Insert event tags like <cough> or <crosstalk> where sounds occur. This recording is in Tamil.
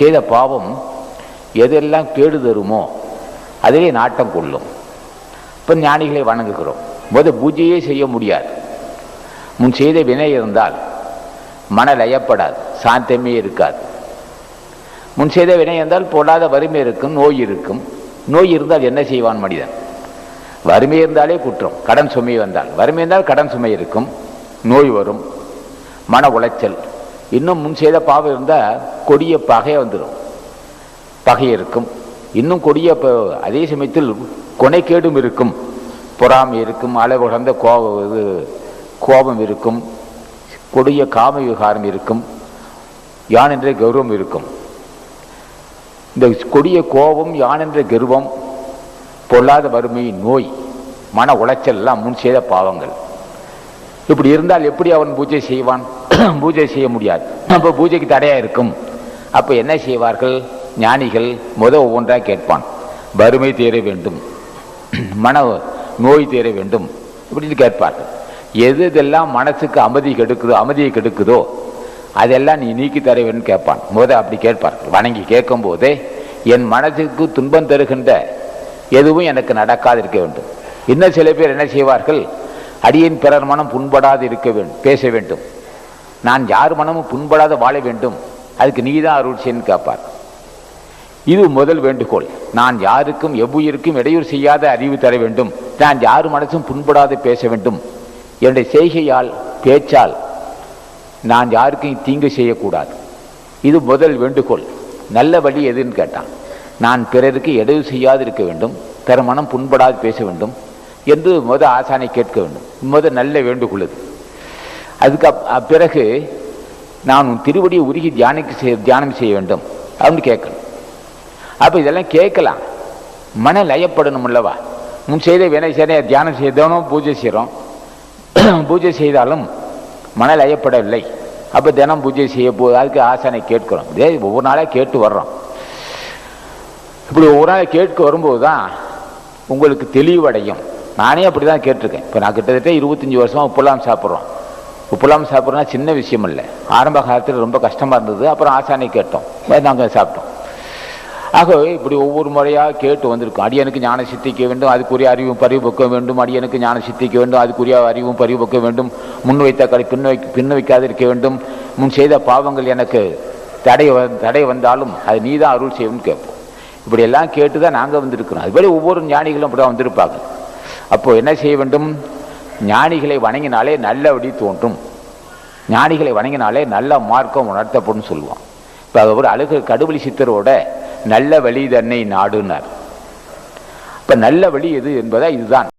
செய்த பாவம் எதெல்லாம் கேடு தருமோ அதிலே நாட்டம் கொள்ளும். இப்போ ஞானிகளை வணங்குகிறோம். முத பூஜையே செய்ய முடியாது. முன் செய்த வினை இருந்தால் மன லயப்படாது சாந்தமே இருக்காது. முன் செய்த வினை இருந்தால் பொல்லாத வறுமை இருக்கும் நோய் இருக்கும். நோய் இருந்தால் என்ன செய்வான் மனிதன்? வறுமை இருந்தாலே குற்றம் கடன் சுமை வந்தால். வறுமை இருந்தால் கடன் சுமை இருக்கும் நோய் வரும் மன உளைச்சல். இன்னும் முன் செய்த பாவம் இருந்தால் கொடிய பகை வந்துடும் பகை இருக்கும். இன்னும் கொடிய அதே சமயத்தில் கொனைக்கேடும் இருக்கும். பொறாமை இருக்கும். அளவு கடந்த கோபம் இது கோபம் இருக்கும். கொடிய காம விகாரம் இருக்கும். யான் என்ற கௌரவம் இருக்கும். இந்த கொடிய கோபம் யான் என்ற கர்வம் பொல்லாத வறுமை நோய் மன உளைச்சல் எல்லாம் முன் செய்த பாவங்கள். இப்படி இருந்தால் எப்படி அவன் பூஜை செய்வான்? <clears throat> பூஜை செய்ய முடியாது. அப்போ பூஜைக்கு தடையாக இருக்கும். அப்போ என்ன செய்வார்கள்? ஞானிகள் முத ஒவ்வொன்றாக கேட்பான். வறுமை தீர வேண்டும். மன நோய் தீர வேண்டும். இப்படின்னு கேட்பார்கள். எது இதெல்லாம் மனசுக்கு அமைதி கெடுக்குதோ அமைதியை கெடுக்குதோ அதெல்லாம் நீ நீக்கி தர வேண்டும் கேட்பான். முத அப்படி கேட்பார்கள். வணங்கி கேட்கும் போதே என் மனசுக்கு துன்பம் தருகின்ற எதுவும் எனக்கு நடக்காது இருக்க வேண்டும். இன்னும் சில பேர் என்ன செய்வார்கள்? அடியின் பிறர் மனம் புண்படாது இருக்க வேண்டும் பேச வேண்டும். நான் யார் மனமும் புண்படாத வாழ வேண்டும். அதுக்கு நீதான் அருள் செய்யன்னு கேட்பார் இது முதல் வேண்டுகோள். நான் யாருக்கும் எவ்வுயிருக்கும் இடையூறு செய்யாத அறிவு தர வேண்டும். நான் யார் மனசும் புண்படாது பேச வேண்டும். என்னுடைய செய்கையால் பேச்சால் நான் யாருக்கும் தீங்கு செய்யக்கூடாது. இது முதல் வேண்டுகோள். நல்ல வழி எதுன்னு கேட்டான். நான் பிறருக்கு இடையூறு செய்யாது இருக்க வேண்டும். பிற மனம் புண்படாது பேச வேண்டும். என்று முத ஆசானை கேட்க வேண்டும். முத நல்ல வேண்டுகோள் இது அதுக்கு பிறகு நான் உன் திருவடியை உருகி தியானிக்க செய்ய தியானம் செய்ய வேண்டும். அப்படின்னு கேட்கணும். அப்போ இதெல்லாம் கேட்கலாம். மன லயப்படணும் அல்லவா? முன் செய்த வினை சேனையை தியானம் செய்தவனும் பூஜை செய்கிறோம் <clears throat> பூஜை செய்தாலும் மன லயப்படவில்லை அப்போ தினம் பூஜை செய்ய போ அதுக்கு ஆசானை கேட்கிறோம். இதே ஒவ்வொரு நாளாக கேட்டு வர்றோம். இப்படி ஒவ்வொரு நாள் கேட்க வரும்போது தான் உங்களுக்கு தெளிவடையும். நானே அப்படி தான் கேட்டிருக்கேன். இப்போ நான் கிட்டத்தட்ட இருபத்தஞ்சி வருஷமாக உப்புலாம் சாப்பிட்றோம். உப்புலாம் சாப்பிட்றதுனா சின்ன விஷயம் இல்லை ஆரம்ப காலத்தில் ரொம்ப கஷ்டமாக இருந்தது. அப்புறம் ஆசானை கேட்டோம். நாங்கள் சாப்பிட்டோம். ஆகவே இப்படி ஒவ்வொரு முறையாக கேட்டு வந்திருக்கோம். அடியனுக்கு ஞான சித்திக்க வேண்டும் அதுக்குரிய அறிவும் பறிவுபக்க வேண்டும். அடியனுக்கு ஞான சித்திக்க வேண்டும் அதுக்குரிய அறிவும் பறிவுபக்க வேண்டும். முன் வைத்த கடை பின் வை பின் வைக்காதிருக்க வேண்டும். முன் செய்த பாவங்கள் எனக்கு தடை தடை வந்தாலும் அது நீ தான் அருள் செய்யணும்னு கேட்போம். இப்படி எல்லாம் கேட்டு தான் நாங்கள் வந்திருக்கிறோம். அதுபடி ஒவ்வொரு ஞானிகளும் அப்படி தான் வந்திருப்பாங்க. அப்போது என்ன செய்ய வேண்டும்? ஞானிகளை வணங்கினாலே நல்ல வழி தோன்றும். ஞானிகளை வணங்கினாலே நல்ல மார்க்கம் உணர்த்தப்படும் சொல்லுவான். இப்போ அவர் அழுகு கடுவழி சித்தரோட நல்ல வழி தன்னை நாடுனார். இப்போ நல்ல வழி எது என்பதா இதுதான்.